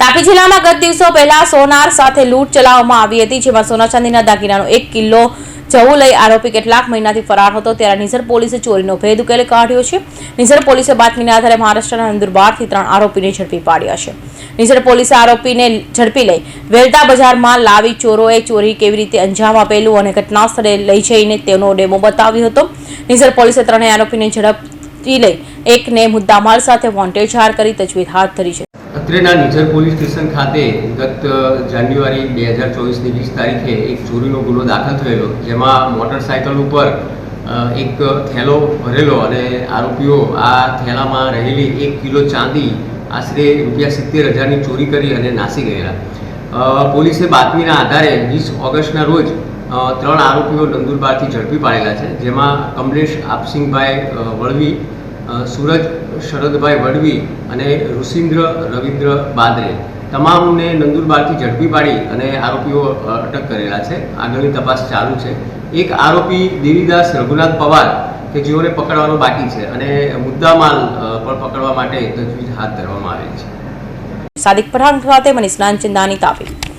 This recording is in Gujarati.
તાપી જિલ્લામાં ગત દિવસો પહેલા સોનાર સાથે લૂંટ ચલાવવામાં આવી હતી, જેમાં સોના ચાંદીના દાગીનાનો એક કિલ્લો જવું લઈ આરોપી કેટલાક મહિનાથી ફરાર હતો. ત્યારે નિઝર પોલીસે ચોરીનો ભેદ ઉકેલી કાઢ્યો છે. નિઝર પોલીસે બાતમીના આધારે મહારાષ્ટ્રના નંદુરબારથી ત્રણ આરોપીને ઝડપી પાડ્યા છે. નિઝર પોલીસે આરોપીને ઝડપી લઈ વેલદા બજારમાં લાવી ચોરોએ ચોરી કેવી રીતે અંજામ આપેલું અને ઘટના સ્થળે લઈ જઈને તેનો ડેમો બતાવ્યો હતો. નિઝર પોલીસે ત્રણેય આરોપીને ઝડપી લઈ એકને મુદ્દામાલ સાથે વોન્ટેડ જાહેર કરી, તજવીજ હાથ ધરી છે. અત્રેના નિઝર પોલીસ સ્ટેશન ખાતે ગત જાન્યુઆરી બે હજાર ચોવીસની વીસ તારીખે એક ચોરીનો ગુનો દાખલ થયેલો, જેમાં મોટરસાયકલ ઉપર એક થેલો ભરેલો અને આરોપીઓ આ થેલામાં રહેલી એક કિલો ચાંદી, આશરે રૂપિયા સિત્તેર હજારની ચોરી કરી અને નાસી ગયેલા. પોલીસે બાતમીના આધારે વીસ ઓગસ્ટના રોજ ત્રણ આરોપીઓ નંદુરબારથી ઝડપી પાડેલા છે, જેમાં કમલેશ આપસિંગભાઈ વળવી સૂરજ શરદભાઈ વડવી અને ઋષિન્દ્ર રવિન્દ્ર બાદરે તમામને નંદુરબારથી ઝડપી પાડી અને આરોપીઓ અટક કરેલા છે. આગળની તપાસ ચાલુ છે. એક આરોપી દેવીદાસ રઘુનાથ પવાર કે જેઓને પકડવાનો બાકી છે અને મુદ્દામાલ પણ પકડવા માટે તજવીજ હાથ ધરવામાં આવેલ છે. સાદિક પઠાણ ખાતે મનીષ નાનચંદાની તાપી